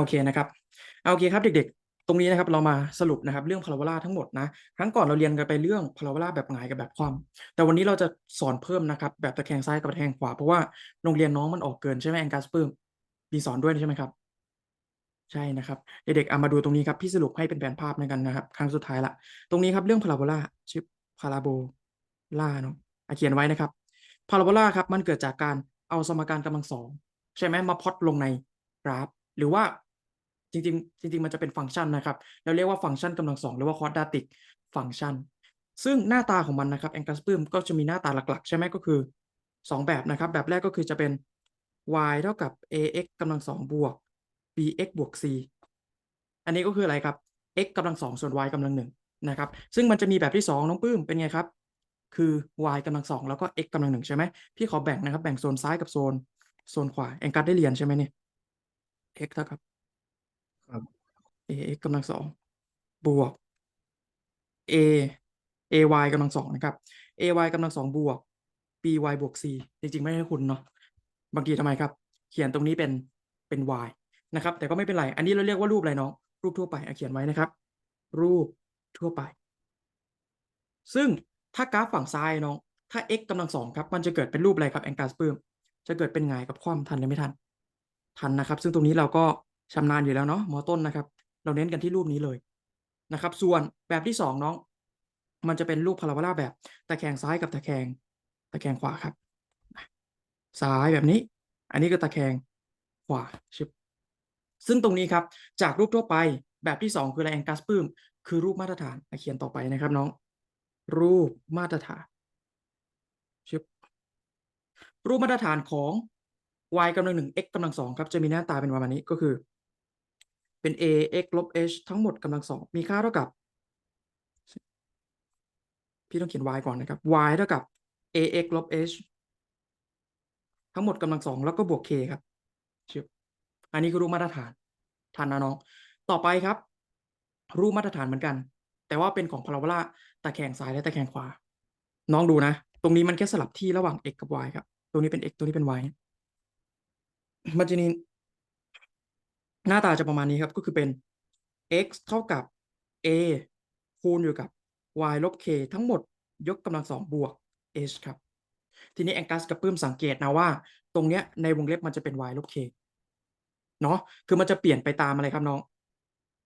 โอเคนะครับอ่าโอเคครับเด็กๆ ตรงนี้นะครับเรามาสรุปนะครับเรื่องพาราโบลาทั้งหมดนะครั้งก่อนเราเรียนกันไปเรื่องพาราโบลาแบบหงายกับแบบคว่ำแต่วันนี้เราจะสอนเพิ่มนะครับแบบตะแคงซ้ายกับตะแคงขวาเพราะว่าโรงเรียนน้องมันออกเกินใช่ไหมแองกัสเพิ่มมีสอนด้วยใช่ไหมครับใช่นะครับเด็กๆเอามาดูตรงนี้ครับพี่สรุปให้เป็นแผนภาพในกันนะครับ ครั้งสุดท้ายละตรงนี้ครับเรื่องพาราโบลาชื่อพาราโบลาเนาะเขียนไว้นะครับพาราโบลาครับมันเกิดจากการเอาสมการกำลังสองใช่ไหมมาพอตลงในกราฟ หรือว่า จริงๆจริงๆมันจะเป็นฟังก์ชันนะครับเราเรียกว่าฟังก์ชันกำลังสองหรือว่าคอร์ดาติกฟังก์ชัน ซึ่งหน้าตาของมันนะครับแองกัสเพิ่มก็จะมีหน้าตาหลักๆ ใช่ไหมก็คือ 2 แบบนะครับ แบบแรกก็คือจะเป็น y เท่ากับ ax กำลังสองบวก bx บวก c อันนี้ก็คืออะไรครับ x กำลังสองส่วน y กำลังหนึ่งนะครับ ซึ่งมันจะมีแบบที่ 2 น้องปื้มเป็นไงครับ คือ y กำลังสองแล้วก็ x กำลังหนึ่งใช่ไหมพี่ขอแบ่งนะครับ แบ่งโซนซ้ายกับโซน โซนขวา แองกัสได้เรียนใช่ไหมเนี่ย x เท่ากับ ครับ ax กำลังสองบวก a ay กำลังสองนะครับ ay กำลังสองบวก by บวก c จริง ๆ ไม่ให้คุณเนาะบางทีทำไมครับ เขียนตรงนี้เป็นเป็น y นะครับ แต่ก็ไม่เป็นไร อันนี้เราเรียกว่ารูปอะไรเนาะรูปทั่วไปเขียนไว้นะครับ รูปทั่วไป ซึ่งถ้ากราฟฝั่งซ้ายน้องถ้า x กำลังสองครับ มันจะเกิดเป็นรูปอะไรครับแองกัสเพิ่มจะเกิดเป็นไงกับความทันหรือไม่ทัน ทันนะครับ ซึ่งตรงนี้เราก็ ชำนาญอยู่แล้วเนาะมอต้นนะครับ เราเน้นกันที่รูปนี้เลยนะครับ ส่วนแบบที่สองน้อง มันจะเป็นรูปพาราโบลาแบบตะแคงซ้ายกับตะแคงตะแคงขวาครับ ซ้ายแบบนี้ อันนี้ก็ตะแคงขวาชึบซึ่งตรงนี้ครับ จากรูปทั่วไปแบบที่สองคืออะไรแองกัสปื้ม คือรูปมาตรฐานอเขียนต่อไปนะครับน้อง รูปมาตรฐานชึบรูปมาตรฐานของ y กำลังหนึ่ง x กำลังสองครับ จะมีหน้าตาเป็นประมาณนี้ก็คือ เป็น a x ลบ h ทั้งหมดกำลังสองมีค่าเท่ากับ พี่ต้องเขียน y ก่อนนะครับ y เท่ากับ ax ลบ h ทั้งหมดกำลังสองแล้วก็บวก k ครับชอันนี้คือรูปมาตรฐานทันนะน้อง ต่อไปครับ รูปมาตรฐานเหมือนกัน แต่ว่าเป็นของพาราโบลาตะแคงซ้ายและตะแคงขวา น้องดูนะ ตรงนี้มันแค่สลับที่ระหว่าง x กับ y ครับ ตรงนี้เป็น x ตรงนี้เป็น y มันจะมี หน้าตาจะประมาณนี้ครับก็คือเป็น x เท่ากับ a คูณอยู่กับ y ลบ k ทั้งหมดยกกำลังสองบวก h ครับ ทีนี้แองกัสกับปื้มสังเกตนะว่า ตรงเนี้ยในวงเล็บมันจะเป็น y ลบ k เนาะคือมันจะเปลี่ยนไปตามอะไรครับน้อง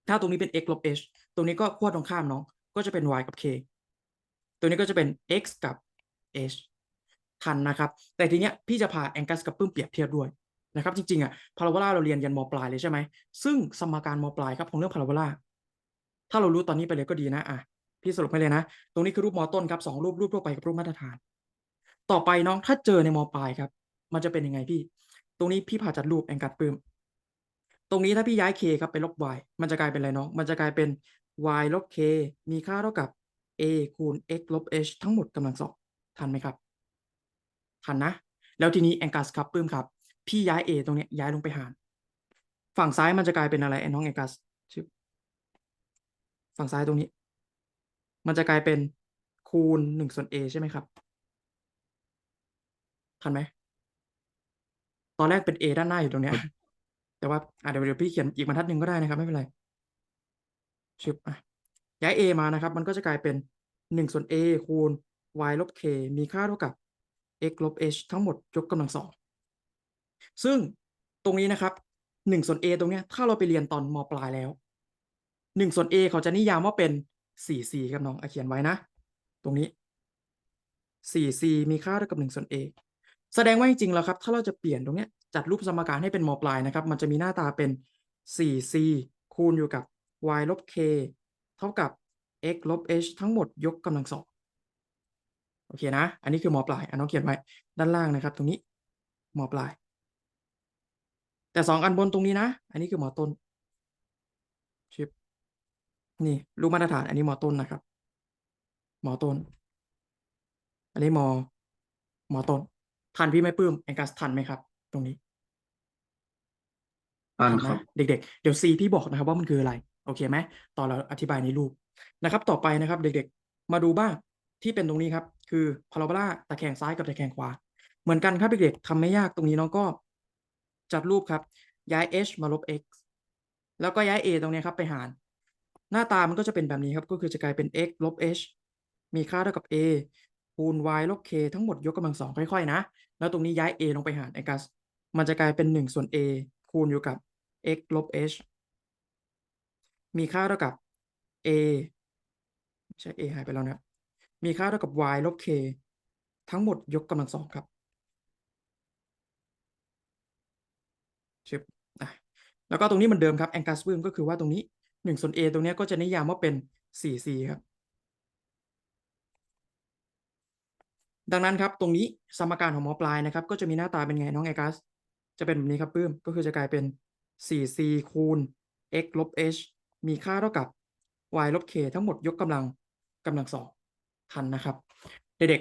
ถ้าตรงนี้เป็น x ลบ h ตรงนี้ก็ขั้วตรงข้ามน้อง ก็จะเป็น y กับ k ตัวนี้ก็จะเป็น x กับ h ทันนะครับ แต่ทีเนี้ยพี่จะพาแองกัสกับปื้มเปรียบเทียบด้วย นะครับจริงๆอะพาราโบลาเราเรียนยันมปลายเลยใช่ไหมซึ่งสมการมปลายครับของเรื่องพาราโบลาถ้าเรารู้ตอนนี้ไปเลยก็ดีนะอะพี่สรุปให้เลยนะ ตรงนี้คือรูปมอต้นครับสองรูปรูปทั่วไปกับรูปมาตรฐาน ต่อไปน้องถ้าเจอในมปลายครับ มันจะเป็นยังไงพี่ ตรงนี้พี่ผ่าจัดรูปแองกัดปื้มตรงนี้ถ้าพี่ย้าย k ครับไปลบ y มันจะกลายเป็นอะไรน้องมันจะกลายเป็น y ลบ k มีค่าเท่ากับ a คูณ x ลบ h ทั้งหมดกำลังสองทันไหมครับ ทันนะ แล้วทีนี้แองกัสครับปื้มครับ พี่ย้าย a ตรงเนี้ยย้ายลงไปหาร ฝั่งซ้ายมันจะกลายเป็นอะไรไอ้น้องแอกัสชื่อฝั่งซ้ายตรงนี้ มันจะกลายเป็นคูณหนึ่งส่วน a ใช่ไหมครับ ทันไหม ตอนแรกเป็น a ด้านหน้าอยู่ตรงเนี้ย แต่ว่าอะเดี๋ยวเดี๋ยวพี่เขียนอีกบรรทัดหนึ่งก็ได้นะครับ ไม่เป็นไรชึบอะย้าย a มานะครับ มันก็จะกลายเป็นหนึ่งส่วน a คูณ y ลบ k มีค่าเท่ากับ x ลบ h ทั้งหมดยกกำลังสอง ซึ่งตรงนี้นะครับหนึ่งส่วน a ตรงเนี้ยถ้าเราไปเรียนตอนมปลายแล้วหนึ่งส่วน a เขาจะนิยามว่าเป็นสี่ c ครับน้องอเขียนไว้นะ ตรงนี้สี่ c มีค่าเท่ากับหนึ่งส่วน a แสดงว่าจริงๆแล้วครับ ถ้าเราจะเปลี่ยนตรงเนี้ยจัดรูปสมการให้เป็นมปลายนะครับ มันจะมีหน้าตาเป็นสี่ c คูณอยู่กับ y ลบ k เท่ากับ x ลบ h ทั้งหมดยกกำลังสองโอเคนะ อันนี้คือมปลายอันน้องเขียนไว้ด้านล่างนะครับ ตรงนี้มปลาย แต่สองอันบนตรงนี้นะ อันนี้คือมอต้นชิปนี่รูปมาตรฐาน อันนี้มอต้นนะครับมอต้น อันนี้มอมอต้น ทันพี่ไม่ปลื้มแองกัสทันไหมครับ ตรงนี้ทันทันครันะบเด็กๆ เดี๋ยวซีพี่บอกนะครับว่ามันคืออะไร โอเคไหมตอนเราอธิบายในรูปนะครับ ต่อไปนะครับ เด็กๆ มาดูบ้างที่เป็นตรงนี้ครับ คือพาราโบลาตะแคงซ้ายกับตะแคงขวา เหมือนกันครับเด็กๆทำไม่ยากตรงนี้น้องก็ จัดรูปครับ ย้าย h มาลบ x แล้วก็ย้าย a ตรงนี้ครับไปหาร หน้าตามันก็จะเป็นแบบนี้ครับ ก็คือจะกลายเป็น x ลบ h มีค่าเท่ากับ a คูณ y ลบ k ทั้งหมดยกกำลังสองค่อยๆ นะ แล้วตรงนี้ย้าย a ลงไปหารไอกัส มันจะกลายเป็น 1 ส่วน a คูณอยู่กับ x ลบ h มีค่าเท่ากับ a ใช่ a หายไปแล้วนะ มีค่าเท่ากับ y ลบ k ทั้งหมดยกกำลังสองครับ ชึบอะแล้วก็ตรงนี้มือนเดิมครับแองกัสเพิ่มก็คือว่าตรงนี้1ส่วน a ตรงนี้ก็จะนิยามว่าเป็น 4c ครับ ดังนั้นครับตรงนี้สมการของมอปลายนะครับ ก็จะมีหน้าตาเป็นไงน้องไองกัส จะเป็นแบบนี้ครับปื้มก็คือจะกลายเป็น 4c คูณ x ลบ h มีค่าเท่ากับ y ลบ k ทั้งหมดยกกำลังกำลังสองทันนะครับ เด็ก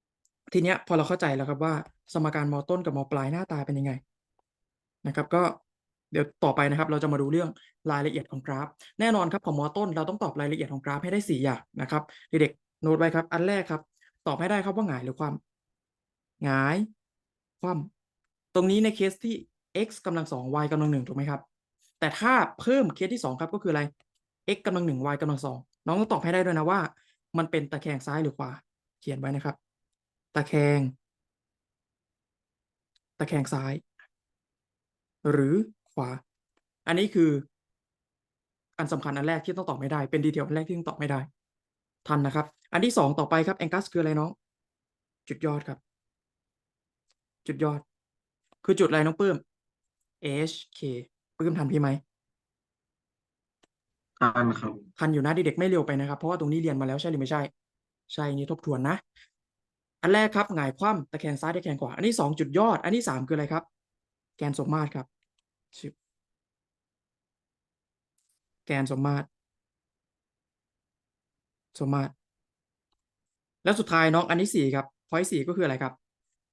ๆทีเนี้ยพอเราเข้าใจแล้วครับว่า สมการมอต้นกับมอปลายหน้าตาเป็นยังไง นะครับก็เดี๋ยวต่อไปนะครับเราจะมาดูเรื่องรายละเอียดของกราฟ แน่นอนครับของมอต้น เราต้องตอบรายละเอียดของกราฟให้ได้4อย่างนะครับเด็กๆโน้ตไว้ครับอันแรกครับ ตอบให้ได้ครับว่าหงายหรือคว่ำหงายคว่ำตรงนี้ในเคสที่ x กำลังสอง y กำลังหนึ่งถูกไหมครับ แต่ถ้าเพิ่มเคสที่สองครับก็คืออะไร x กำลังหนึ่ง y กำลังสองน้องต้องตอบให้ได้ด้วยนะว่า มันเป็นตะแคงซ้ายหรือขวา เขียนไว้นะครับ ตะแคง ตะแคงซ้าย หรือขวา อันนี้คือ อันสำคัญอันแรกที่ต้องตอบไม่ได้ เป็นดีเทลอันแรกที่ต้องตอบไม่ได้ ทันนะครับ อันที่สองต่อไปครับแองกัสคืออะไรน้อง จุดยอดครับ จุดยอด คือจุดอะไรน้องปื้ม h k ปื้มทันพี่ไหมทันครับทันอยู่นะเด็กๆไม่เร็วไปนะครับ เพราะว่าตรงนี้เรียนมาแล้วใช่หรือไม่ใช่ ใช่นี่ทบทวนนะ อันแรกครับหงายคว่ำตะแคงซ้ายตะแคงขวา อันที่สองจุดยอด อันที่สามคืออะไรครับ แกนสมมาตรครับ ชึบแกนสมมาตรสมมาตรแล้วสุดท้ายน้องอันที่สี่ครับ point สี่ก็คืออะไรครับ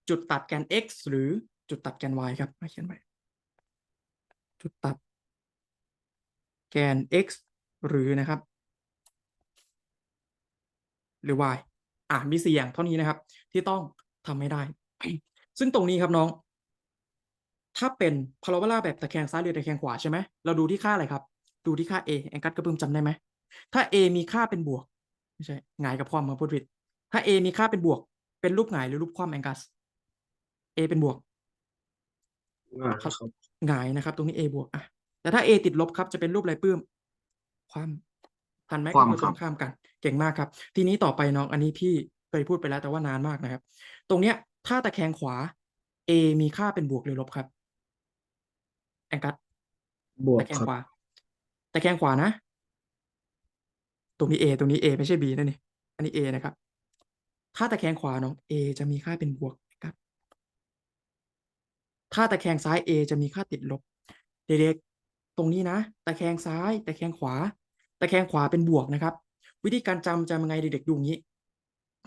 จุดตัดแกน x หรือจุดตัดแกน y ครับมาเขียนไว้จุดตัด แกน x หรือนะครับ หรือ y อะมีสี่อย่างเท่านี้นะครับ ที่ต้องทำให้ได้ ซึ่งตรงนี้ครับน้อง ถ้าเป็นพาราโบลาแบบตะแคงซ้ายหรือตะแคงขวาใช่ไหมเราดูที่ค่าอะไรครับ ดูที่ค่า a แองกัสกระเพิ่มจำได้ไหมถ้า a มีค่าเป็นบวกไม่ใช่หงายกับความมาพูดผิด ถ้า a มีค่าเป็นบวก เป็นรูปหงายหรือรูปคว่ำแองกัส a เป็นบวกอ่าครับหงายนะครับ ตรงนี้ a บวกอะแต่ถ้า a ติดลบครับจะเป็นรูปอะไรปื้ม ความทันไหมความก็คือคตรัรบงข้ามกัน เก่งมากครับ ทีนี้ต่อไปน้องอันนี้พี่เคยพูดไปแล้วแต่ว่านานมากนะครับ ตรงเนี้ยถ้าตะแคงขวา a มีค่าเป็นบวกหรือลบครับ แองกัสบวกตะแคงครับ ขวาตะแคงขวานะ ตรงนี้ A ตรงนี้ A ไม่ใช่ B นั่นนี่ อันนี้ A นะครับ ถ้าตะแคงขวาน้อง A จะมีค่าเป็นบวกครับ ถ้าตะแคงซ้าย A จะมีค่าติดลบ เด็กๆ ตรงนี้นะ ตะแคงซ้าย ตะแคงขวา ตะแคงขวาเป็นบวกนะครับ วิธีการจำจำยังไงเด็กๆดูอย่างนี้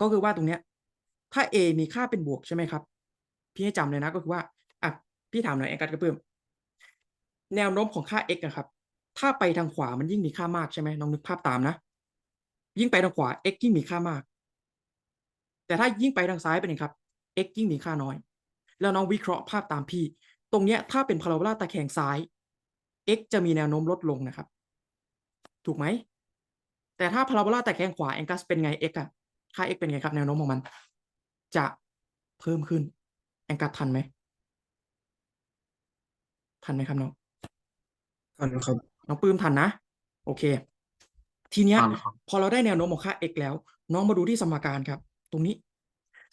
ก็คือว่าตรงเนี้ย ถ้า A มีค่าเป็นบวกใช่ไหมครับ พี่ให้จำเลยนะก็คือว่า อะ พี่ถามหน่อยแองกัดกระเพื่อม แนวโน้มของค่า x นะครับ ถ้าไปทางขวามันยิ่งมีค่ามากใช่ไหมน้องนึกภาพตามนะ ยิ่งไปทางขวา x ยิ่งมีค่ามาก แต่ถ้ายิ่งไปทางซ้ายเป็นไงครับ x ยิ่งมีค่าน้อย แล้วน้องวิเคราะห์ภาพตามพี่ ตรงเนี้ยถ้าเป็นพาราโบลาตะแคงซ้าย x จะมีแนวโน้มลดลงนะครับ ถูกไหม แต่ถ้าพาราโบลาตะแคงขวาแองกัสเป็นไง x อะค่า x เป็นไงครับ แนวโน้มของมัน จะเพิ่มขึ้น แองกัสทันไหมทันไหมครับน้อง ทันครับ น้องปื้มทันนะ โอเค ทีเนี้ย ทันครับ พอเราได้แนวโน้มของค่า x แล้ว น้องมาดูที่สมการครับ ตรงนี้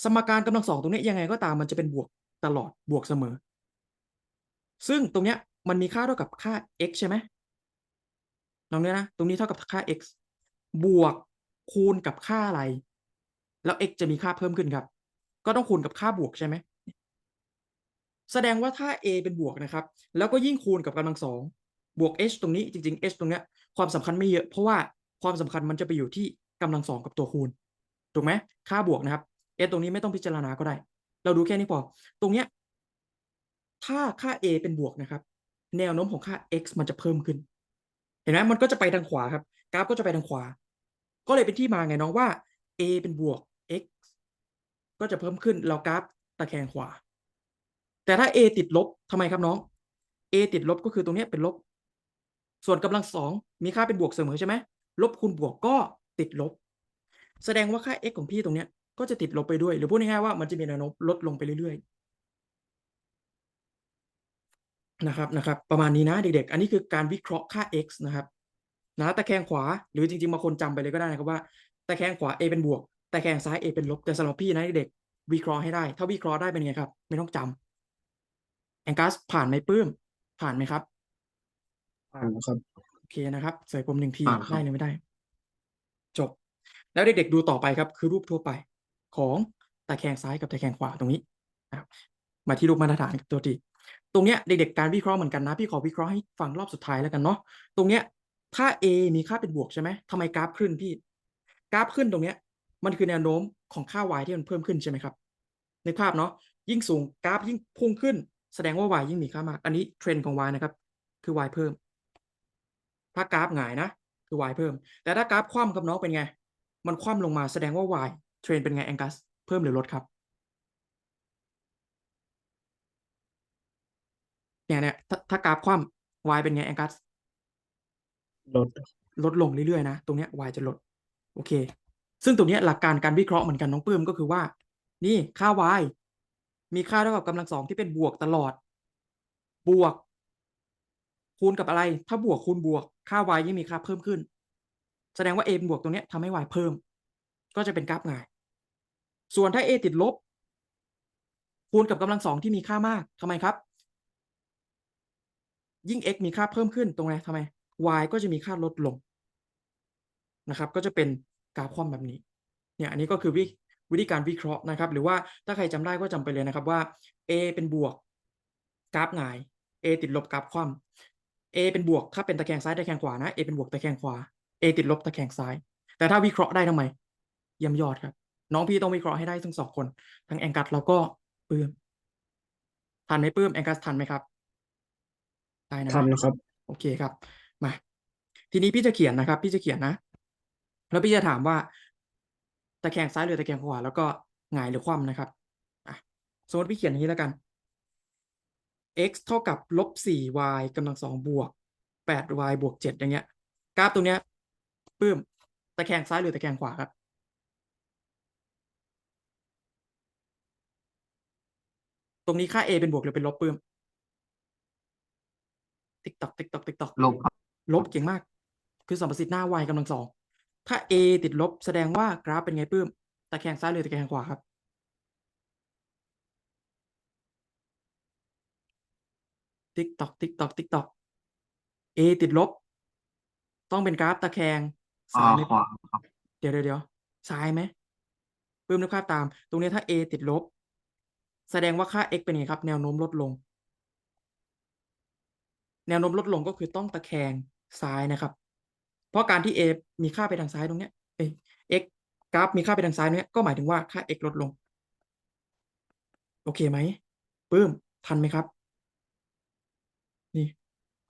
สมการกำลังสองตรงนี้ยังไงก็ตามมันจะเป็นบวกตลอดบวกเสมอ ซึ่งตรงเนี้ยมันมีค่าเท่ากับค่า x ใช่ไหมน้องเนี่ยนะตรงนี้เท่ากับค่า x บวกคูณกับค่าอะไร แล้ว x จะมีค่าเพิ่มขึ้นครับ ก็ต้องคูณกับค่าบวกใช่ไหม แสดงว่าถ้า a เป็นบวกนะครับ แล้วก็ยิ่งคูณกับกำลังสอง บวก h ตรงนี้จริงๆ h ตรงเนี้ยความสำคัญไม่เยอะ เพราะว่าความสำคัญมันจะไปอยู่ที่กำลังสองกับตัวคูณถูกไหมค่าบวกนะครับ h ตรงนี้ไม่ต้องพิจารณาก็ได้ เราดูแค่นี้พอ ตรงเนี้ยถ้าค่า a เป็นบวกนะครับ แนวโน้มของค่า x มันจะเพิ่มขึ้น เห็นไหมมันก็จะไปทางขวาครับ กราฟก็จะไปทางขวา ก็เลยเป็นที่มาไงน้องว่า a เป็นบวก x ก็จะเพิ่มขึ้นเรากราฟตะแคงขวา แต่ถ้า a ติดลบทำไมครับน้อง a ติดลบก็คือตรงเนี้ยเป็นลบ ส่วนกำลังสองมีค่าเป็นบวกเสมอใช่ไหมลบคูณบวกก็ติดลบ แสดงว่าค่า x ของพี่ตรงเนี้ยก็จะติดลบไปด้วย หรือพูดง่ายๆว่ามันจะมีแนวโน้มลดลงไปเรื่อยๆนะครับนะครับ ประมาณนี้นะเด็กๆ อันนี้คือการวิเคราะห์ค่า x นะครับนะตะแคงขวาหรือจริงๆบางคนจำไปเลยก็ได้นะครับว่าตะแคงขวา a เป็นบวกตะแคงซ้าย a เป็นลบแต่สำหรับพี่นะเด็กๆวิเคราะห์ให้ได้ ถ้าวิเคราะห์ได้เป็นไงครับ ไม่ต้องจำแองกัสผ่านไหมปื้มผ่านไหมครับ ผ่านครับ โอเคนะครับ ใส่ผมหนึ่งทีผ่านครับ ได้หรือไม่ได้ จบ แล้วเด็กๆดูต่อไปครับ คือรูปทั่วไป ของตะแคงซ้ายกับตะแคงขวาตรงนี้นะครับมาที่รูปมาตรฐานกับตัวทีตรงเนี้ยเด็กๆการวิเคราะห์เหมือนกันนะ พี่ขอวิเคราะห์ให้ฟังรอบสุดท้ายแล้วกันเนาะตรงเนี้ยถ้า A มีค่าเป็นบวกใช่ไหมทำไมกราฟขึ้นพี่ กราฟขึ้นตรงเนี้ย มันคือแนวโน้มของค่า y ที่มันเพิ่มขึ้นใช่ไหมครับในภาพเนาะยิ่งสูงกราฟยิ่งพุ่งขึ้น แสดงว่า y ยิ่งมีค่ามาก อันนี้เทรนด์ของ y นะครับ คือ y เพิ่ม ถ้ากราฟหงายนะ คือ y เพิ่ม แต่ถ้ากราฟคว่ำครับน้องเป็นไง มันคว่ำลงมาแสดงว่า y เทรนเป็นไงแองกัส เพิ่มหรือลดครับเนี่ยเนี่ยถ้าถ้ากราฟคว่ำ y เป็นไงแองกัส ลด ลดลงเรื่อยๆนะ ตรงเนี้ย y จะลด โอเค ซึ่งตรงเนี้ยหลักการการวิเคราะห์เหมือนกันน้องปื้มก็คือว่า นี่ค่า y มีค่าเท่ากับกำลังสองที่เป็นบวกตลอด บวก คูณกับอะไร ถ้าบวกคูณบวก ค่า y ยิ่งมีค่าเพิ่มขึ้น แสดงว่า a เป็นบวกตรงนี้ทำให้ y เพิ่ม ก็จะเป็นกราฟหงายส่วนถ้า a ติดลบ คูณกับกำลังสองที่มีค่ามากทำไมครับ ยิ่ง x มีค่าเพิ่มขึ้นตรงไหนทำไม y ก็จะมีค่าลดลงนะครับ ก็จะเป็นกราฟคว่ำแบบนี้ เนี่ยอันนี้ก็คือวิวิธีการวิเคราะห์นะครับ หรือว่าถ้าใครจำได้ก็จำไปเลยนะครับว่า a เป็นบวกกราฟหงาย a ติดลบกราฟคว่ำ a เป็นบวกถ้าเป็นตะแคงซ้ายตะแคงขวานะ a เป็นบวกตะแคงขวา a ติดลบตะแคงซ้าย แต่ถ้าวิเคราะห์ได้ทำไมเยี่ยมยอดครับ น้องพี่ต้องวิเคราะห์ให้ได้ทั้งสองคน ทั้งแองกัสแล้วก็ปื้มทันไหมปื้มแองกัสทันไหมครับได้นะทันนะครับ โอเคครับมา ทีนี้พี่จะเขียนนะครับ พี่จะเขียนนะ แล้วพี่จะถามว่าตะแคงซ้ายหรือตะแคงขวาแล้วก็หงายหรือคว่ำนะครับอะสมมติพี่เขียนอย่างนี้แล้วกัน x เท่ากับลบ 4y กำลังสองบวก 8y บวก 7 อย่างเงี้ย กราฟตรงเนี้ยปื้มตะแคงซ้ายหรือตะแคงขวาครับ ตรงนี้ค่า a เป็นบวกหรือเป็นลบปื้ม ติ๊กตอกติ๊กตอกติ๊กตอกลบครับลบเก่งมาก คือสัมประสิทธิ์หน้า y กำลังสอง ถ้า a ติดลบแสดงว่ากราฟเป็นไงปื้ม ตะแคงซ้ายหรือตะแคงขวาครับ ติ๊กตอกติ๊กตอกติ๊กตอก a ติดลบ ต้องเป็นกราฟตะแคงอ่าซ้ายไหมขวาครับเดี๋ยวเดี๋ยวเดี๋ยวซ้ายไหมปื้มนึกภาพตาม ตรงนี้ถ้า a ติดลบ แสดงว่าค่า x เป็นไงครับ แนวโน้มลดลง แนวโน้มลดลงก็คือต้องตะแคงซ้ายนะครับ เพราะการที่ a มีค่าไปทางซ้ายตรงเนี้ยเอ้ย x กราฟมีค่าไปทางซ้ายเนี้ยก็หมายถึงว่าค่า x ลดลง โอเคไหมปื้มทันไหมครับ นี่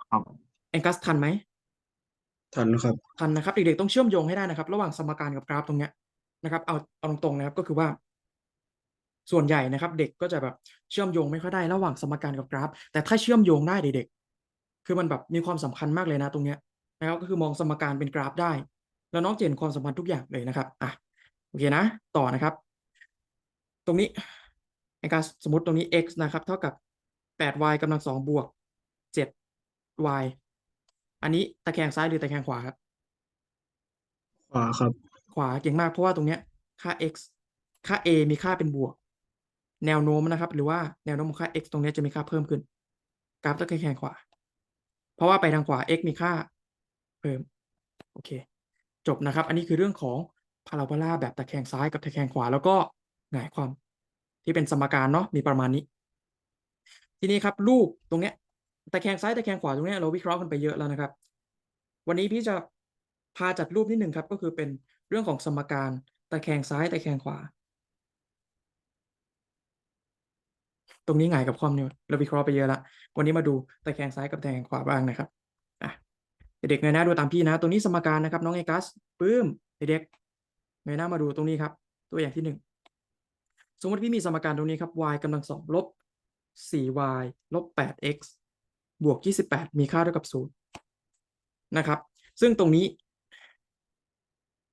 ครับแองกัสทันไหมทันครับทันนะครับเด็กๆต้องเชื่อมโยงให้ได้นะครับ ระหว่างสมการกับกราฟตรงเนี้ยนะครับเอาเอาตรงๆนะครับก็คือว่า ส่วนใหญ่นะครับ เด็กก็จะแบบเชื่อมโยงไม่ค่อยได้ระหว่างสมการกับกราฟ แต่ถ้าเชื่อมโยงได้เด็กๆคือมันแบบมีความสำคัญมากเลยนะตรงเนี้ยนะครับก็คือมองสมการเป็นกราฟได้ แล้วน้องจะเห็นความสัมพันธ์ทุกอย่างเลยนะครับอะโอเคนะ ต่อนะครับ ตรงนี้ในการสมมติตรงนี้ x นะครับ เท่ากับ 8y กำลังสองบวก 7y อันนี้ตะแคงซ้ายหรือตะแคงขวาครับ ขวาครับ ขวาเก่งมากเพราะว่าตรงเนี้ยค่า x ค่า a มีค่าเป็นบวก แนวโน้มนะครับ หรือว่าแนวโน้มของค่า x ตรงเนี้ยจะมีค่าเพิ่มขึ้น กราฟตะแคงขวา เพราะว่าไปทางขวา x มีค่าเพิ่มโอเค จบนะครับ อันนี้คือเรื่องของพาราโบลาแบบตะแคงซ้ายกับตะแคงขวา แล้วก็หงายความที่เป็นสมการเนาะมีประมาณนี้ ทีนี้ครับรูปตรงเนี้ย ตะแคงซ้ายตะแคงขวาตรงนี้เราวิเคราะห์กันไปเยอะแล้วนะครับ วันนี้พี่จะพาจัดรูปนิดหนึ่งครับ ก็คือเป็นเรื่องของสมการตะแคงซ้ายตะแคงขวา ตรงนี้หงายกับความเนี่ยเราวิเคราะห์ไปเยอะละวันนี้มาดูตะแคงซ้ายกับตะแคงขวาบ้างนะครับอะเด็กๆเงยหน้าดูตามพี่นะ ตรงนี้สมการนะครับ น้องไอกัสปื้มเด็กๆเงยหน้ามาดูตรงนี้ครับ ตัวอย่างที่หนึ่งสมมติพี่มีสมการตรงนี้ครับ y กำลังสองลบ 4y ลบ 8x บวก 28 มีค่าเท่ากับ 0 นะครับ ซึ่งตรงนี้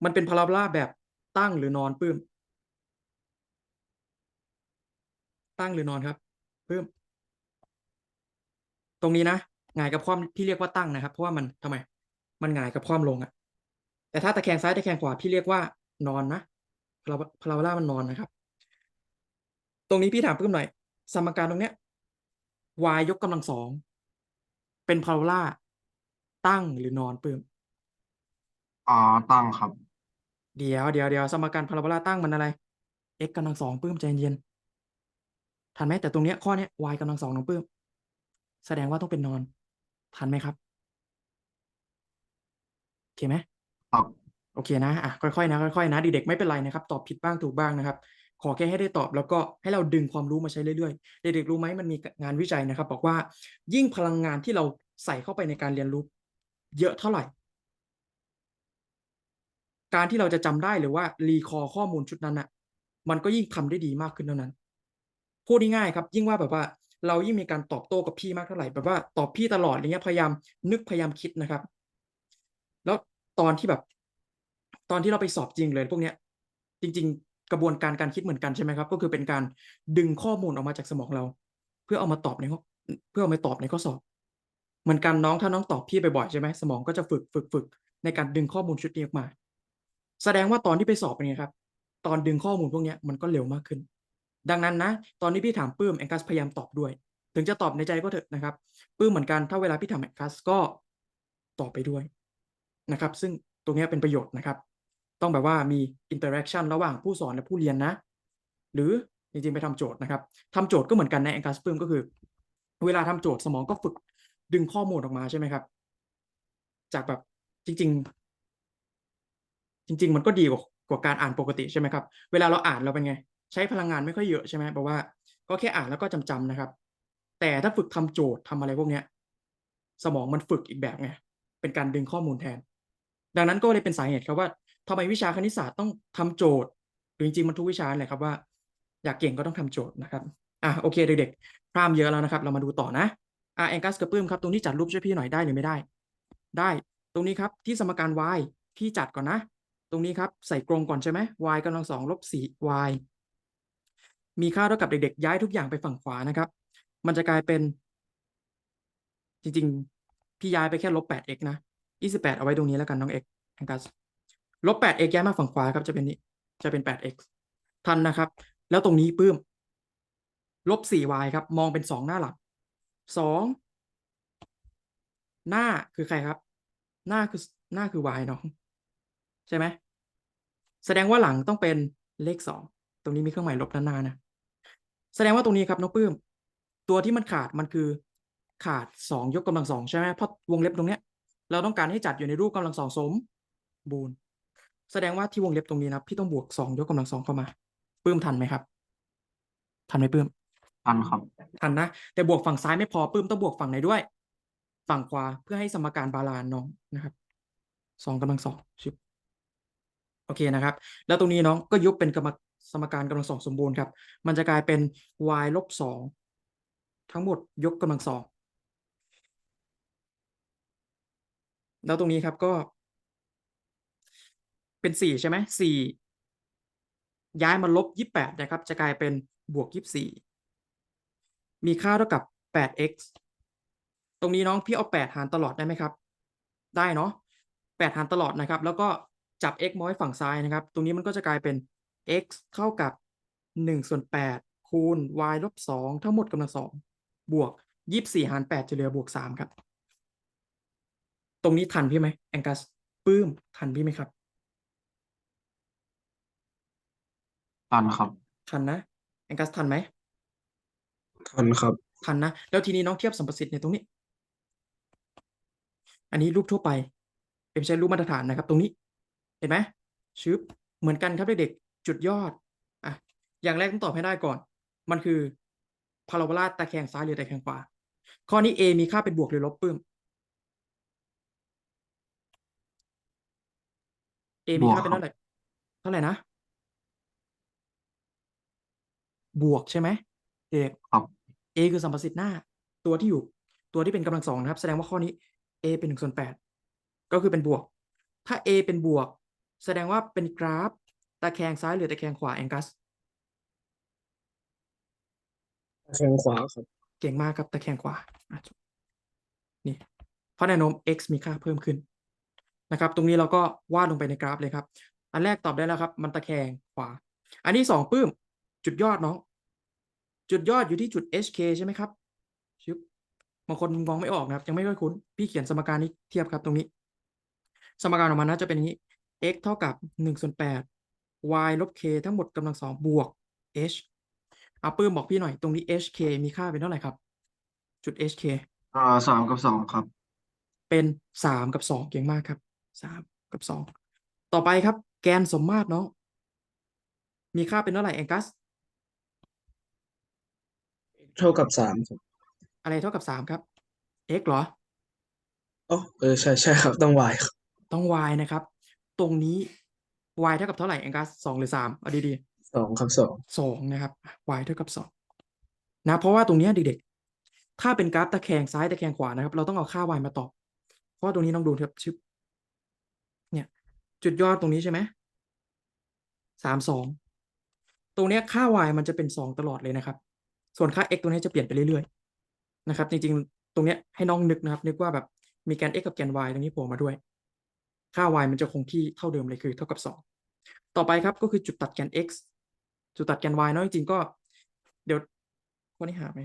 มันเป็นพาราโบลาแบบตั้งหรือนอนปื้ม ตั้งหรือนอนครับปื้ม ตรงนี้นะหงายกับคว่ำที่เรียกว่าตั้งนะครับ เพราะว่ามันทำไม มันหงายกับคว่ำลงอะแต่ถ้าตะแคงซ้ายตะแคงขวาพี่เรียกว่านอนนะพาราพาราโบลามันนอนนะครับ ตรงนี้พี่ถามปื้มหน่อย สมการตรงเนี้ย y ยกกำลังสอง เป็นพาราโบลาตั้งหรือนอนปื้มอ๋อตั้งครับ เดี๋ยวเดี๋ยวเดี๋ยวสมการพาราโบลาตั้งมันอะไร x กำลังสองปื้มใจเย็นทันไหมแต่ตรงเนี้ยข้อเนี้ย y กำลังสองน้องปื้มแสดงว่าต้องเป็นนอน ทันไหมครับโอเคไหมครับ โอเคนะอะค่อยๆนะค่อยๆนะเด็กๆไม่เป็นไรนะครับ ตอบผิดบ้างถูกบ้างนะครับ ขอแค่ให้ได้ตอบแล้วก็ให้เราดึงความรู้มาใช้เรื่อยๆ เด็กๆรู้ไหมมันมีงานวิจัยนะครับ บอกว่ายิ่งพลังงานที่เราใส่เข้าไปในการเรียนรู้ เยอะเท่าไหร่ การที่เราจะจำได้หรือว่ารีคอข้อมูลชุดนั้นอะมันก็ยิ่งทำได้ดีมากขึ้นเท่านั้นพูดง่ายๆครับ ยิ่งว่าแบบว่าเรายิ่งมีการตอบโต้กับพี่มากเท่าไหร่แบบว่าตอบพี่ตลอดอะไรเงี้ยพยายามนึกพยายามคิดนะครับ แล้วตอนที่แบบ ตอนที่เราไปสอบจริงเลยพวกเนี้ย จริง กระบวนการการคิดเหมือนกันใช่ไหมครับ ก็คือเป็นการดึงข้อมูลออกมาจากสมองเรา เพื่อเอามาตอบในข้อเพื่อเอามาตอบในข้อสอบ เหมือนกันน้องถ้าน้องตอบพี่บ่อยๆใช่ไหมสมองก็จะฝึกฝึกฝึกในการดึงข้อมูลชุดนี้ออกมา แสดงว่าตอนที่ไปสอบเป็นไงครับ ตอนดึงข้อมูลพวกนี้มันก็เร็วมากขึ้น ดังนั้นนะ ตอนนี้พี่ถามปื้มแองกัสพยายามตอบด้วย ถึงจะตอบในใจก็เถอะนะครับปื้มเหมือนกันถ้าเวลาพี่ทำแองกัสก็ตอบไปด้วยนะครับ ซึ่งตรงนี้เป็นประโยชน์นะครับ ต้องแบบว่ามีอินเตอร์แอคชั่นระหว่างผู้สอนและผู้เรียนนะ หรือจริงๆไปทำโจทย์นะครับทำโจทย์ก็เหมือนกันในแองกัสปื้มก็คือ เวลาทำโจทย์สมองก็ฝึกดึงข้อมูลออกมาใช่ไหมครับ จากแบบจริง ๆ จริง ๆ มันก็ดีกว่ากว่าการอ่านปกติใช่ไหมครับ เวลาเราอ่านเราเป็นไง ใช้พลังงานไม่ค่อยเยอะใช่ไหมแปลว่าก็แค่อ่านแล้วก็จำๆนะครับ แต่ถ้าฝึกทำโจทย์ทำอะไรพวกเนี้ย สมองมันฝึกอีกแบบไงเป็นการดึงข้อมูลแทน ดังนั้นก็เลยเป็นสาเหตุครับว่า ทำไมวิชาคณิตศาสตร์ต้องทำโจทย์หรือจริงๆมันทุกวิชาแหละครับว่า อยากเก่งก็ต้องทำโจทย์นะครับอะโอเคเด็กๆพรามเยอะแล้วนะครับ เรามาดูต่อนะอะแองกัสกับปื้มครับตรงนี้จัดรูปช่วยพี่หน่อยได้หรือไม่ได้ ได้ตรงนี้ครับที่สมการ y พี่จัดก่อนนะ ตรงนี้ครับใส่กรงก่อนใช่ไหม y กำลังสองลบสี่ y มีค่าเท่ากับเด็ก ๆ ย้ายทุกอย่างไปฝั่งขวานะครับ มันจะกลายเป็น จริง ๆ พี่ย้ายไปแค่ลบแปด x นะยี่สิบแปดเอาไว้ตรงนี้แล้วกันน้อง x แองกัส ลบแปด x ย้ายมาฝั่งขวาครับจะเป็นนี้จะเป็นแปด x ทันนะครับ แล้วตรงนี้ปื้ม ลบสี่ y ครับ มองเป็นสองหน้าหลักสองหน้าคือใครครับ หน้าคือหน้าคือ y เนาะใช่ไหม แสดงว่าหลังต้องเป็นเลขสองตรงนี้มีเครื่องหมายลบด้านหน้านะ แสดงว่าตรงนี้ครับน้องปื้ม ตัวที่มันขาดมันคือขาดสองยกกำลังสองใช่ไหมเพราะวงเล็บตรงเนี้ยเราต้องการให้จัดอยู่ในรูปกำลังสองสมบูรณ์ แสดงว่าที่วงเล็บตรงนี้นะพี่ต้องบวกสองยกกำลังสองเข้ามาปื้มทันไหมครับ ทันไหมปื้ม ทันครับทันนะ แต่บวกฝั่งซ้ายไม่พอปื้มต้องบวกฝั่งไหนด้วย ฝั่งขวาเพื่อให้สมการบาลานซ์น้องนะครับสองกำลังสองชิบโอเคนะครับ แล้วตรงนี้น้องก็ยุบเป็นกรรมสมการกำลังสองสมบูรณ์ครับ มันจะกลายเป็น y ลบสองทั้งหมดยกกำลังสองแล้วตรงนี้ครับก็ เป็นสี่ใช่ไหมสี่ย้ายมาลบยี่แปดนะครับ จะกลายเป็นบวกยี่สี่มีค่าเท่ากับแปด x ตรงนี้น้องพี่เอาแปดหารตลอดได้ไหมครับ ได้เนาะแปดหารตลอดนะครับ แล้วก็จับ x มาไว้ฝั่งซ้ายนะครับ ตรงนี้มันก็จะกลายเป็น x เท่ากับหนึ่งส่วนแปดคูณ y ลบสองทั้งหมดกำลังสองบวกยี่สี่หารแปดจะเหลือบวกสามครับ ตรงนี้ทันพี่ไหมแองกัสปื้มทันพี่ไหมครับ ทันครับทันนะแองกัสทันไหมทันครับทันนะ แล้วทีนี้น้องเทียบสัมประสิทธิ์ในยตรงนี้ อันนี้รูปทั่วไปเป็นใช้รูปมาตรฐานนะครับ ตรงนี้ เห็นไหมชึบเหมือนกันครับเด็กๆจุดยอดอะอย่างแรกต้องตอบให้ได้ก่อน มันคือพาราโบลาตะแคงซ้ายหรือตะแคงขวาข้อนี้ a มีค่าเป็นบวกหรือลบปื้ม a มีค่าเป็นบวกเท่าไหร่เท่าไหร่นะ บวกใช่ไหมเด็กครับ a คือสัมประสิทธิ์หน้า ตัวที่อยู่ตัวที่เป็นกำลังสองนะครับ แสดงว่าข้อนี้ a เป็นหนึ่งส่วนแปดก็คือเป็นบวก ถ้า a เป็นบวก แสดงว่าเป็นกราฟตะแคงซ้ายหรือตะแคงขวาแองกัสแข้งขวาครับ เก่งมากครับตะแคงขวาอะจบนี่เพราะแนวโน้ม x มีค่าเพิ่มขึ้นนะครับ ตรงนี้เราก็วาดลงไปในกราฟเลยครับ อันแรกตอบได้แล้วครับ มันตะแคงขวา อันที่สองปื้ม จุดยอดน้อง จุดยอดอยู่ที่จุด hk ใช่ไหมครับชึบบางคนมองไม่ออกนะครับ ยังไม่ค่อยคุ้น พี่เขียนสมการนี้เทียบครับตรงนี้ สมการออกมาน่าจะเป็นอย่างนี้ x เท่ากับหนึ่งส่วนแปด y ลบ k ทั้งหมดกำลังสองบวก h เอาปื้มบอกพี่หน่อย ตรงนี้ hk มีค่าเป็นเท่าไหร่ครับ จุด hk อ่าสามกับสองครับ เป็นสามกับสองเก่งมากครับสามกับสองต่อไปครับ แกนสมมาตรน้องมีค่าเป็นเท่าไหร่แองกัส เท่ากับสามครับอะไรเท่ากับสามครับ x เหรอ อ๋อเออใช่ใช่ครับต้อง y ครับต้อง y นะครับ ตรงนี้ y เท่ากับเท่าไหร่แองกัสสองหรือสามเอาดีสองครับสองๆสองนะครับ y เท่ากับสองนะ เพราะว่าตรงเนี้ยเด็กๆ ถ้าเป็นกราฟตะแคงซ้ายตะแคงขวานะครับ เราต้องเอาค่า y มาตอบ เพราะว่าตรงนี้น้องดูครับชึบเนี่ย จุดยอดตรงนี้ใช่ไหมสามสองตรงเนี้ยค่า y มันจะเป็นสองตลอดเลยนะครับ ส่วนค่า x ตรงนี้จะเปลี่ยนไปเรื่อยๆนะครับ จริงๆ ตรงเนี้ยให้น้องนึกนะครับ นึกว่าแบบมีแกน x กับแกน y ตรงนี้โผล่มาด้วย ค่า y มันจะคงที่เท่าเดิมเลยคือเท่ากับสองต่อไปครับก็คือจุดตัดแกน x จุดตัดแกน y เนาะจริงๆก็ เดี๋ยวข้อนี้หาไหม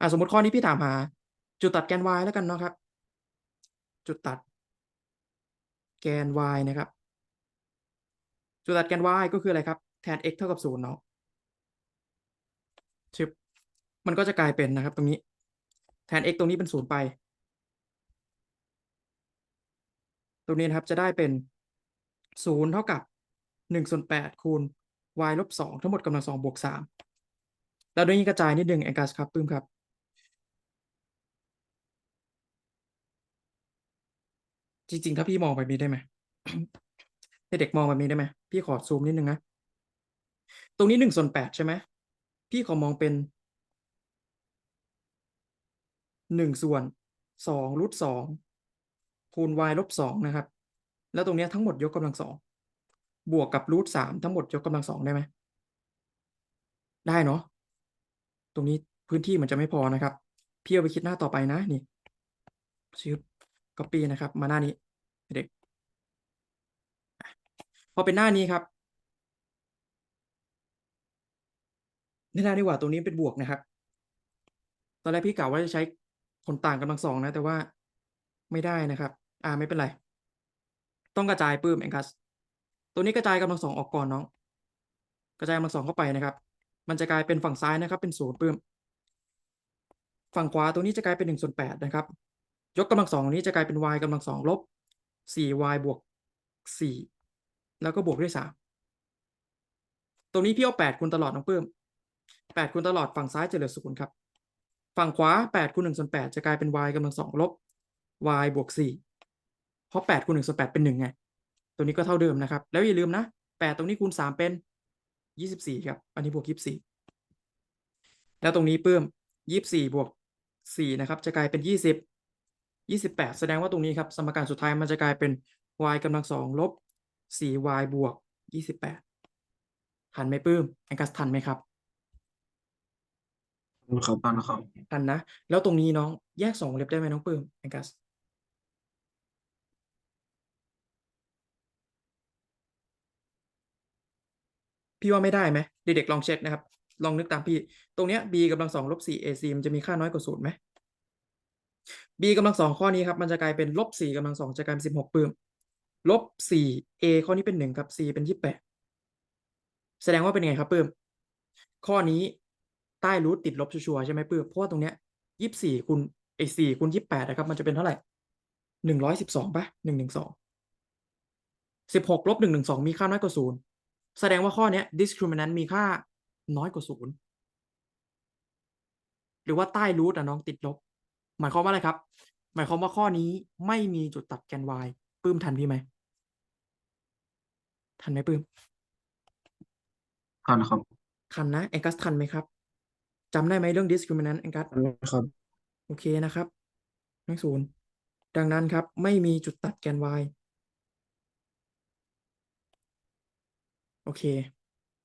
อะสมมติข้อนี้พี่ถามหา จุดตัดแกน y แล้วกันเนาะครับ จุดตัด แกน y นะครับ จุดตัดแกน y ก็คืออะไรครับแทน x เท่ากับศูนย์เนาะชึบมันก็จะกลายเป็นนะครับ ตรงนี้ แทน x ตรงนี้เป็นศูนย์ไป ตรงนี้นะครับจะได้เป็นศูนย์เท่ากับหนึ่งส่วนแปดคูณ y ลบสองทั้งหมดกำลังสองบวกสามแล้วด้วยนี้กระจายนิดหนึ่งแองกัสครับปื้มครับจริงๆ ถ้าพี่มองแบบนี้ได้ไหมให้เด็กมองแบบนี้ได้ไหม พี่ขอซูมนิดนึงนะ ตรงนี้หนึ่งส่วนแปดใช่ไหมพี่ขอมองเป็นหนึ่งส่วนสองรูทสองคูณ y ลบสองนะครับ แล้วตรงนี้ทั้งหมดยกกำลังสองบวกกับรูทสามทั้งหมดยกกำลังสองได้ไหมได้เนาะตรงนี้พื้นที่มันจะไม่พอนะครับ พี่เอาไปคิดหน้าต่อไปนะนี่ชื่อ copy นะครับ มาหน้านี้เด็กพอเป็นหน้านี้ครับ นหน้ดีกว่าตรงนี้เป็นบวกนะครับ ตอนแรกพี่กล่าวว่าจะใช้ผลต่างกำลังสองนะ แต่ว่าไม่ได้นะครับ อ่าไม่เป็นไร ต้องกระจายปื้มเองคัส ตัวนี้กระจายกำลังสองออกก่อนน้อง กระจายกำลังสองเข้าไปนะครับ มันจะกลายเป็นฝั่งซ้ายนะครับ เป็นศูนย์ปื้ม ฝั่งขวาตรงนี้จะกลายเป็นหนึ่งส่วนแปดนะครับ ยกกำลังสองนี้จะกลายเป็น y กำลังสองลบสี่ y บวกสี่แล้วก็บวกด้วยสามตรงนี้พี่เอาแปดคูณตลอดน้องปื้ม แปดคูณตลอดฝั่งซ้ายจะเหลือศูนย์ครับ ฝั่งขวาแปดคูณหนึ่งส่วนแปดจะกลายเป็น y กำลังสองลบ y บวกสี่เพราะแปดคูณหนึ่งส่วนแปดเป็นหนึ่งไง ตัวนี้ก็เท่าเดิมนะครับ แล้วอย่าลืมนะแปดตรงนี้คูณสามเป็นยี่สิบสี่ครับ อันนี้บวกยี่สิบสี่แล้วตรงนี้ปื้มยี่สิบสี่บวกสี่นะครับ จะกลายเป็นยี่สิบยี่สิบแปดแสดงว่าตรงนี้ครับ สมการสุดท้ายมันจะกลายเป็น y กำลังสองลบสี่ y บวกยี่สิบแปดทันไหมปื้มแองกัสทันไหมครับ ครับตันครับ ทันนะ แล้วตรงนี้น้องแยกสองวงเล็บได้ไหมน้องปื้มแองกัสพี่ว่าไม่ได้ไหมเด็กๆลองเช็คนะครับ ลองนึกตามพี่ ตรงเนี้ย b กำลังสองลบสี่ ac มันจะมีค่าน้อยกว่าศูนย์ไหม b กำลังสองข้อนี้ครับ มันจะกลายเป็นลบสี่กำลังสองจะกลายเป็นสิบหกปื้มลบสี่ a ข้อนี้เป็นหนึ่งครับ c เป็นยี่สิบแปดแสดงว่าเป็นไงครับปื้มข้อนี้ ใต้รูทติดลบชัวร์ๆใช่ไหมปื้มเพราะว่าตรงเนี้ยยี่สิบสี่คูณไอ้สี่คูณยี่สิบแปดนะครับมันจะเป็นเท่าไหร่หนึ่งร้อยสิบสองปะหนึ่งหนึ่งสองสิบหกลบหนึ่งหนึ่งสองมีค่าน้อยกว่าศูนย์แสดงว่าข้อเนี้ย discriminant มีค่าน้อยกว่าศูนย์หรือว่าใต้รูทอะน้องติดลบ หมายความว่าอะไรครับ หมายความว่าข้อนี้ไม่มีจุดตัดแกน y ปื้มทันพี่ไหมทันไหมปื้มทันครับ ทันนะ แองกัสทันไหมครับ จำได้ไหมเรื่อง discriminant แองกัสทันครับ โอเคนะครับไม่ศูนย์ดังนั้นครับ ไม่มีจุดตัดแกน y โอเค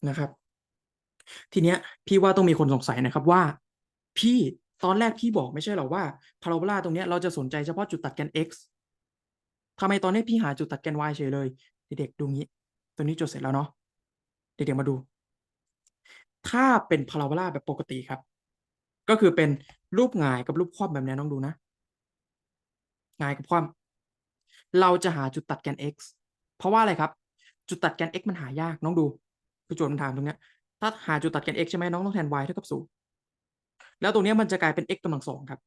นะครับ ทีเนี้ย พี่ว่าต้องมีคนสงสัยนะครับว่า พี่ตอนแรกพี่บอกไม่ใช่เหรอว่าพาราโบลาตรงเนี้ยเราจะสนใจเฉพาะจุดตัดแกน x ทำไมตอนนี้พี่หาจุดตัดแกน y เฉยเลย เด็กๆดูงี้ ตัวนี้จดเสร็จแล้วเนาะเด็กๆมาดู ถ้าเป็นพาราโบลาแบบปกติครับ ก็คือเป็นรูปหงายกับรูปคว่ำแบบนี้น้องดูนะหงายกับคว่ำเราจะหาจุดตัดแกน x เพราะว่าอะไรครับ จุดตัดแกน x มันหายากน้องดูคือโจทย์มันถามตรงเนี้ยถ้าหาจุดตัดแกน x ใช่ไหมน้องต้องแทน y เท่ากับศูนย์แล้วตรงเนี้ยมันจะกลายเป็น x กำลังสองครับ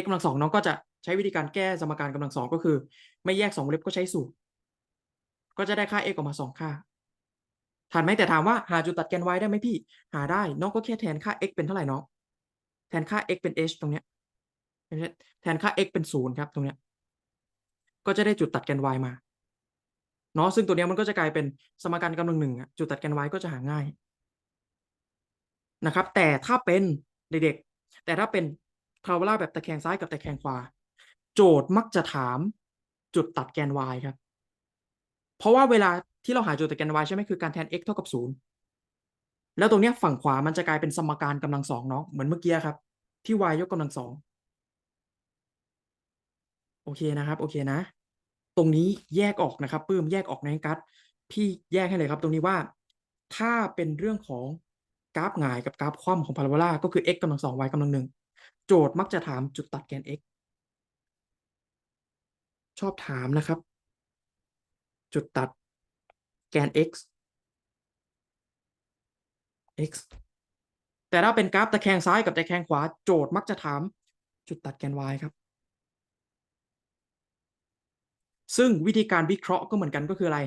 x กำลังสองน้องก็จะใช้วิธีการแก้สมการกำลังสองก็คือ ไม่แยกสองเล็บก็ใช้สูตรก็จะได้ค่า x ออกมาสองค่า ทันไหมแต่ถามว่าหาจุดตัดแกน y ได้ไหมพี่ หาได้น้องก็แค่แทนค่า x เป็นเท่าไหร่น้องแทนค่า x เป็น h ตรงเนี้ยแทนค่า x เป็นศูนย์ครับตรงเนี้ยก็จะได้จุดตัดแกน y มาเนาะซึ่งตัวเนี้ยมันก็จะกลายเป็นสมการกำลังหนึ่งอะจุดตัดแกน y ก็จะหาง่ายนะครับ แต่ถ้าเป็นเด็กๆแต่ถ้าเป็นพาราโบลาแบบตะแคงซ้ายกับตะแคงขวา โจทย์มักจะถามจุดตัดแกน y ครับ เพราะว่าเวลา ที่เราหาจุดตัดแกน y ใช่ไหมคือการแทน x เท่ากับศูนย์แล้วตรงเนี้ยฝั่งขวามันจะกลายเป็นสมการกำลังสองเนาะเหมือนเมื่อกี้ครับ ที่ y ยกกำลังสองโอเคนะครับ โอเคนะ ตรงนี้แยกออกนะครับปื้มแยกออกในกัดพี่แยกให้เลยครับ ตรงนี้ว่า ถ้าเป็นเรื่องของกราฟหงายกับกราฟคว่ำของพาราโบลาก็คือ x กำลังสอง y กำลังหนึ่งโจทย์มักจะถามจุดตัดแกน x ชอบถามนะครับ จุดตัด แกน x x แต่ถ้าเป็นกราฟตะแคงซ้ายกับตะแคงขวาโจทย์มักจะถาม จุดตัดแกน y ครับ ซึ่งวิธีการวิเคราะห์ก็เหมือนกันก็คืออะไร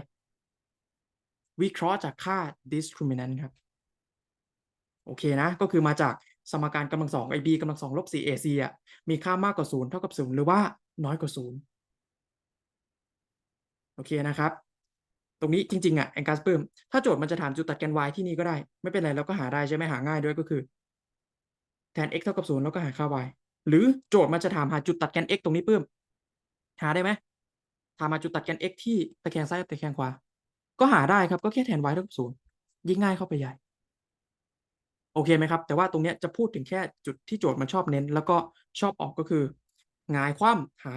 วิเคราะห์จากค่า discriminant ครับ โอเคนะ ก็คือมาจากสมการกำลังสอง ab กำลังสองลบ 4ac อะมีค่ามากกว่าศูนย์เท่ากับศูนย์หรือว่าน้อยกว่าศูนย์โอเคนะครับ ตรงนี้จริงๆอะแองกัสปื้มถ้าโจทย์มันจะถามจุดตัดแกน y ที่นี่ก็ได้ ไม่เป็นไรเราก็หาได้ใช่ไหมหาง่ายด้วยก็คือ แทน x เท่ากับศูนย์แล้วก็หาค่า y หรือโจทย์มันจะถามหาจุดตัดแกน x ตรงนี้ปื้มหาได้ไหมถามหาจุดตัดแกน x ที่ตะแคงซ้ายกับตะแคงขวา ก็หาได้ครับก็แค่แทน y เท่ากับศูนย์ยิ่งง่ายเข้าไปใหญ่โอเคไหมครับ แต่ว่าตรงเนี้ยจะพูดถึงแค่จุดที่โจทย์มันชอบเน้น แล้วก็ชอบออกก็คือหงายคว่ำหา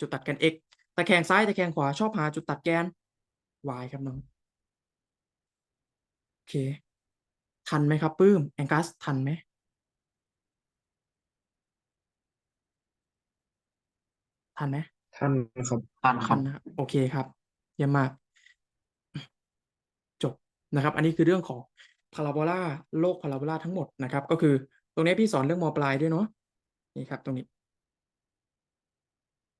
จุดตัดแกน x ตะแคงซ้ายตะแคงขวาชอบหาจุดตัดแกน y ครับน้องโอเค ทันไหมครับปื้มแองกัสทันไหมทันไหมท่านครับท่านคทัรันบนะครับโอเคครับเยี่ยมมาก จบนะครับ อันนี้คือเรื่องของพาราโบลาโลกพาราโบลาทั้งหมดนะครับ ก็คือตรงนี้พี่สอนเรื่องมปลายด้วยเนาะนี่ครับ ตรงนี้